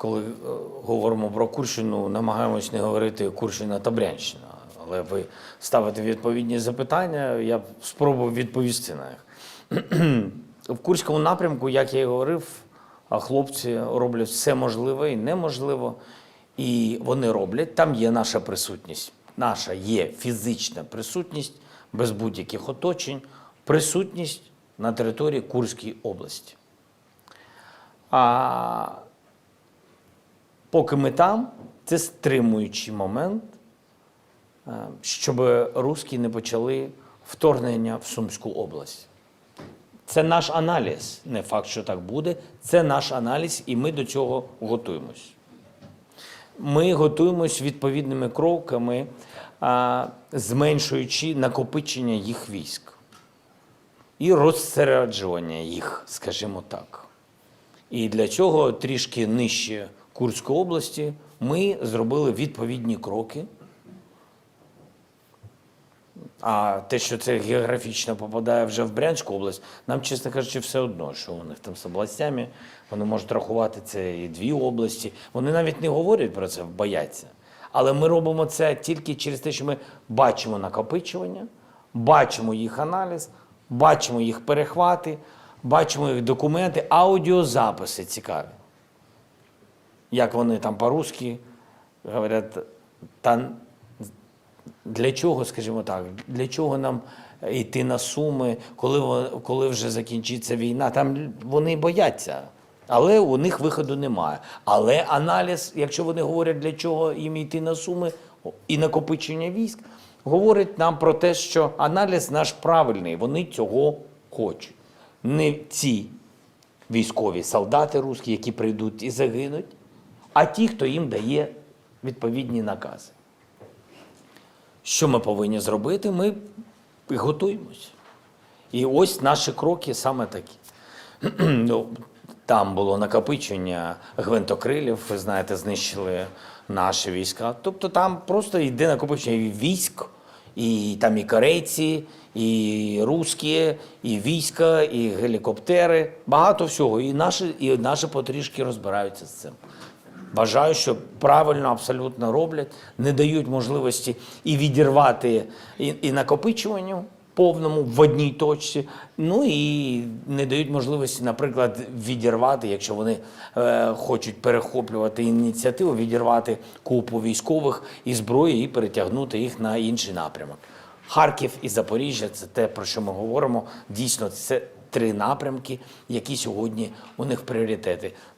коли е, говоримо про Курщину, намагаємось не говорити Курщина та Брянщина. Але ви ставите відповідні запитання, я спробую відповісти на них. В Курському напрямку, як я і говорив, хлопці роблять все можливе і неможливо. І вони роблять. Там є наша присутність. Наша є фізична присутність без будь-яких оточень, присутність на території Курської області. А поки ми там, це стримуючий момент, е, щоб русські не почали вторгнення в Сумську область. Це наш аналіз. Не факт, що так буде. Це наш аналіз, і ми до цього готуємось. Ми готуємось відповідними кроками, зменшуючи накопичення їх військ і розсереджування їх, скажімо так. І для цього трішки нижче Курської області ми зробили відповідні кроки. А те, що це географічно попадає вже в Брянську область, нам, чесно кажучи, все одно, що у них там з областями, вони можуть рахувати це і дві області. Вони навіть не говорять про це, бояться. Але ми робимо це тільки через те, що ми бачимо накопичування, бачимо їх аналіз, бачимо їх перехвати, бачимо їх документи, аудіозаписи цікаві. Як вони там по-русски говорять, та для чого, скажімо так, для чого нам йти на суми, коли, коли вже закінчиться війна? Там вони бояться, але у них виходу немає. Але аналіз, якщо вони говорять, для чого їм йти на суми і накопичення військ, говорить нам про те, що аналіз наш правильний, вони цього хочуть. Не ці військові солдати русські, які прийдуть і загинуть, а ті, хто їм дає відповідні накази. Що ми повинні зробити? Ми готуємось. І ось наші кроки саме такі. ну, там було накопичення гвинтокрилів, ви знаєте, знищили наші війська. Тобто там просто йде накопичення військ, і там і корейці, і русські, і війська, і гелікоптери. Багато всього. І наші, і наші потрішки розбираються з цим. Вважаю, що правильно абсолютно роблять, не дають можливості і відірвати і, і накопичуванню повному в одній точці. Ну і не дають можливості, наприклад, відірвати, якщо вони е, хочуть перехоплювати ініціативу, відірвати купу військових і зброї і перетягнути їх на інший напрямок. Харків і Запоріжжя це те, про що ми говоримо. Дійсно, це три напрямки, які сьогодні у них пріоритети.